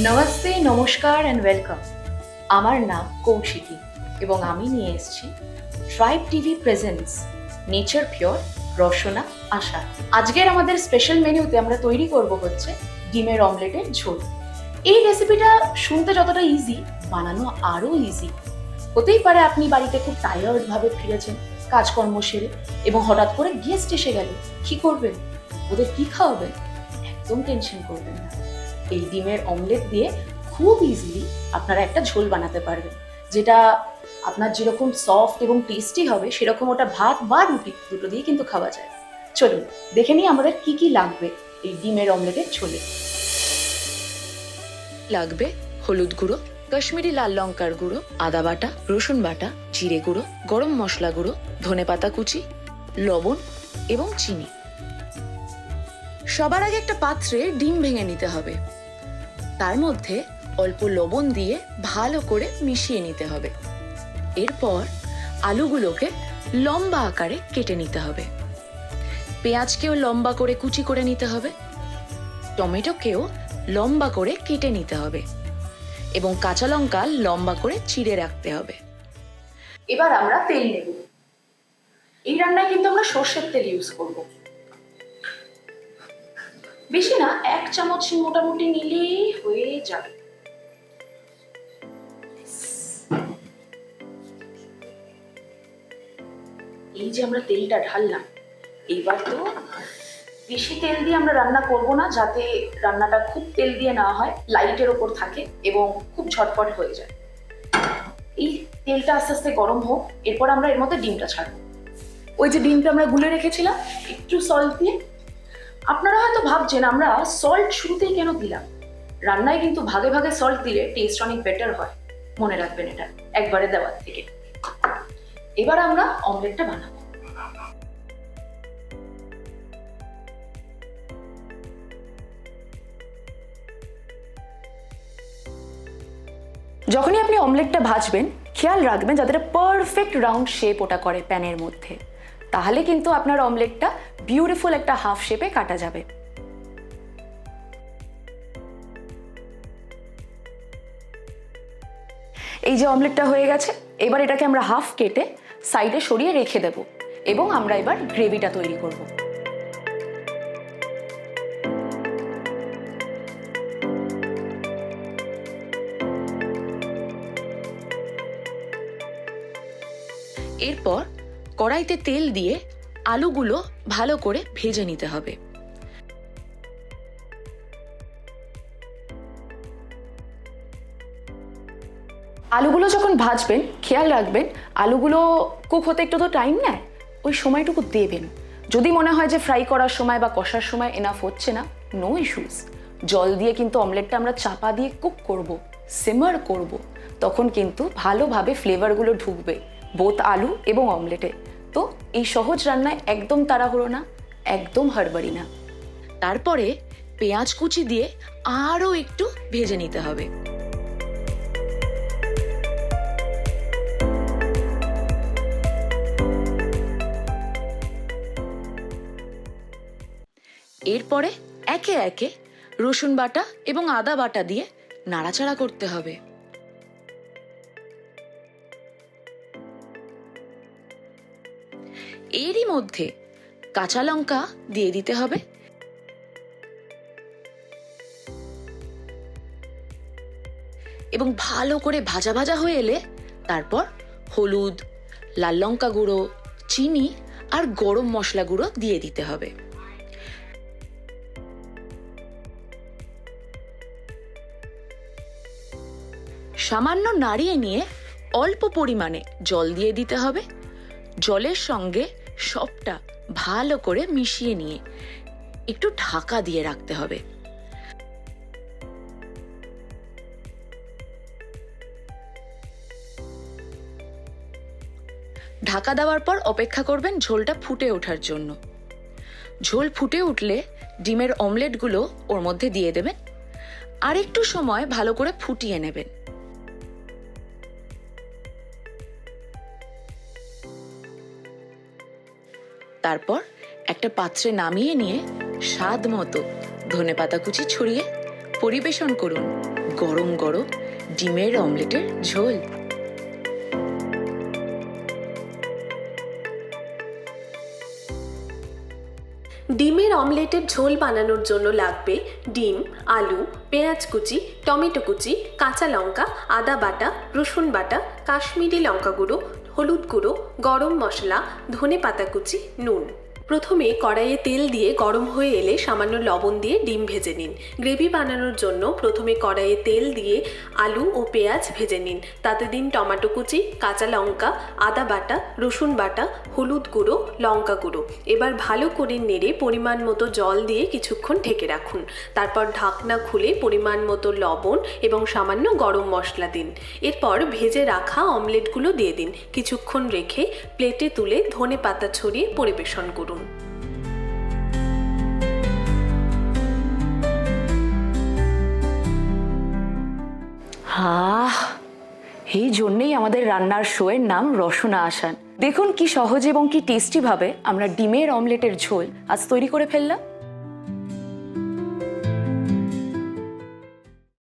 নমস্তে, নমস্কার and welcome আমার নাম কৌশিকী এবং আমি নিয়ে এসেছি tribe TV presence nature pure Rasna, আশা। আজকের আমাদের স্পেশাল মেনুতে আমরা তৈরি করব হচ্ছে ডিমের অমলেটের ঝোল। এই রেসিপিটা শুনতে যতটা ইজি বানানো আরও ইজি হতেই পারে আপনি বাড়িতে খুব টায়ার্ড ভাবে ফিরেছেন, কাজকর্ম সেরে এবং হঠাৎ করে গেস্ট এসে গেল কি করবেন? ওদের কি খাওয়াবেন? একদম টেনশন করবেন না। এই ডিমের অমলেট দিয়ে খুব ইজিলি আপনারা একটা ঝোল বানাতে পারবেন। যেটা আপনার যেরকম সফট এবং টেস্টি হবে, সেরকম ওটা ভাত বা রুটি দুটো দিয়ে কিন্তু খাওয়া যায়। চলুন, দেখে নিই আমাদের কি কি লাগবে এই ডিমের অমলেটের ঝোলে। লাগবে হলুদ গুঁড়ো, কাশ্মীরি লাল লঙ্কার গুঁড়ো, আদা বাটা, রসুন বাটা, জিরে গুঁড়ো, গরম মশলা গুঁড়ো, ধনে পাতা কুচি, লবণ এবং চিনি। সবার আগে একটা পাত্রে ডিম ভেঙে নিতে হবে। তার মধ্যে অল্প লবণ দিয়ে ভালো করে মিশিয়ে নিতে হবে। এরপর আলুগুলোকে লম্বা আকারে কেটে নিতে হবে। পেঁয়াজকেও লম্বা করে কুচি করে নিতে হবে। টমেটোকেও লম্বা করে কেটে নিতে হবে এবং কাঁচা লঙ্কা লম্বা করে চিড়ে রাখতে হবে। এবার আমরা তেল নেব। এই রান্নায় কিন্তু আমরা সর্ষের তেল ইউজ করব। বেশি না, এক চামচ মোটামুটি নিলেই হয়ে যাবে। এই যে আমরা তেলটা ঢাললাম এইবার তো বেশি তেল দিয়ে আমরা রান্না করব না, যাতে রান্নাটা খুব তেল দিয়ে না হয়, লাইটের ওপর থাকে এবং খুব ঝটপট হয়ে যায়। এই তেলটা আস্তে আস্তে গরম হোক, এরপর আমরা এর মধ্যে ডিমটা ছাড়বো। ওই যে ডিমটা আমরা গুলে রেখেছিলাম, একটু সল্ট দিয়ে আপনারা হয়তো ভাবছেন, আমরা সল্ট শুরুতেই কেন দিলাম? রান্নায় কিন্তু ভাগে ভাগে সল্ট দিলে টেস্ট অনেক বেটার হয়। মনে রাখবেন এটা, একবারে দেওয়ার থেকে। এবার আমরা অমলেটটা বানাবো। যখনই আপনি অমলেটটা ভাজবেন, খেয়াল রাখবেন যাতে পারফেক্ট রাউন্ড শেপ ওটা করে প্যানের মধ্যে। তাহলে কিন্তু আপনার অমলেটটা বিউটিফুল একটা হাফ শেপে কাটা যাবে। এই যে অমলেটটা হয়ে গেছে, এবার এটাকে আমরা হাফ কেটে সাইডে সরিয়ে রেখে দেব এবং আমরা এবার গ্রেভিটা তৈরি করব। এরপর কড়াইতে তেল দিয়ে আলুগুলো ভালো করে ভেজে নিতে হবে। আলুগুলো যখন ভাজবেন, খেয়াল রাখবেন, আলুগুলো কুক হতে একটু তো টাইম নেয়, ওই সময়টুকু দেবেন। যদি মনে হয় যে ফ্রাই করার সময় বা কষার সময় এনাফ হচ্ছে না নো ইস্যুস জল দিয়ে কিন্তু অমলেটটা আমরা চাপা দিয়ে কুক করব সিমার করব, তখন কিন্তু ভালোভাবে ফ্লেভারগুলো ঢুকবে বোথ আলু এবং অমলেটে তো এই সহজ রান্নায় একদম তাড়াহুড়ো না, একদম হড়বড়ি না। তারপরে পেঁয়াজ কুচি দিয়ে আরও একটু ভেজে নিতে হবে। এরপরে একে একে রসুন বাটা এবং আদা বাটা দিয়ে নাড়াচাড়া করতে হবে। এরই মধ্যে কাঁচা লঙ্কা দিয়ে দিতে হবে। এবং ভালো করে ভাজা ভাজা হয়ে এলে তারপর হলুদ, লাল লঙ্কা গুঁড়ো, চিনি আর গরম মশলা গুঁড়ো দিয়ে দিতে হবে। সামান্য নাড়িয়ে নিয়ে অল্প পরিমাণে জল দিয়ে দিতে হবে। জলের সঙ্গে সবটা ভালো করে মিশিয়ে নিয়ে একটু ঢাকা দিয়ে রাখতে হবে। ঢাকা দেওয়ার পর অপেক্ষা করবেন ঝোলটা ফুটে ওঠার জন্য। ঝোল ফুটে উঠলে ডিমের অমলেটগুলো ওর মধ্যে দিয়ে দেবেন। আর একটু সময় ভালো করে ফুটিয়ে নেবেন। তারপর একটা পাত্রে নামিয়ে নিয়ে স্বাদ মতো ধনেপাতা কুচি ছড়িয়ে পরিবেশন করুন গরম গরম ডিমের অমলেটের ঝোল। ডিমের অমলেটের ঝোল বানানোর জন্য লাগবে ডিম, আলু, পেঁয়াজ কুচি, টমেটো কুচি, কাঁচা লঙ্কা, আদা বাটা, রসুন বাটা, কাশ্মীরি লঙ্কা গুঁড়ো হলুদ গুঁড়ো গরম মশলা ধনে পাতা কুচি নুন। প্রথমে কড়াইয়ে তেল দিয়ে গরম হয়ে এলে সামান্য লবণ দিয়ে ডিম ভেজে নিন। গ্রেভি বানানোর জন্য প্রথমে কড়াইয়ে তেল দিয়ে আলু ও পেঁয়াজ ভেজে নিন। তাতে দিন টমেটো কুচি, কাঁচা লঙ্কা, আদা বাটা, রসুন বাটা, হলুদ গুঁড়ো, লঙ্কা গুঁড়ো। এবার ভালো করে নেড়ে পরিমাণ মতো জল দিয়ে কিছুক্ষণ ঢেকে রাখুন। তারপর ঢাকনা খুলে পরিমাণ মতো লবণ এবং সামান্য গরম মশলা দিন। এরপর ভেজে রাখা অমলেটগুলো দিয়ে দিন। কিছুক্ষণ রেখে প্লেটে তুলে ধনে পাতা ছড়িয়ে পরিবেশন করুন আহ, এই জন্যেই আমাদের রান্নার শোয়ের নাম রসনা আসান। দেখুন কি সহজ এবং কি টেস্টি ভাবে আমরা ডিমের অমলেটের ঝোল আজ তৈরি করে ফেললাম।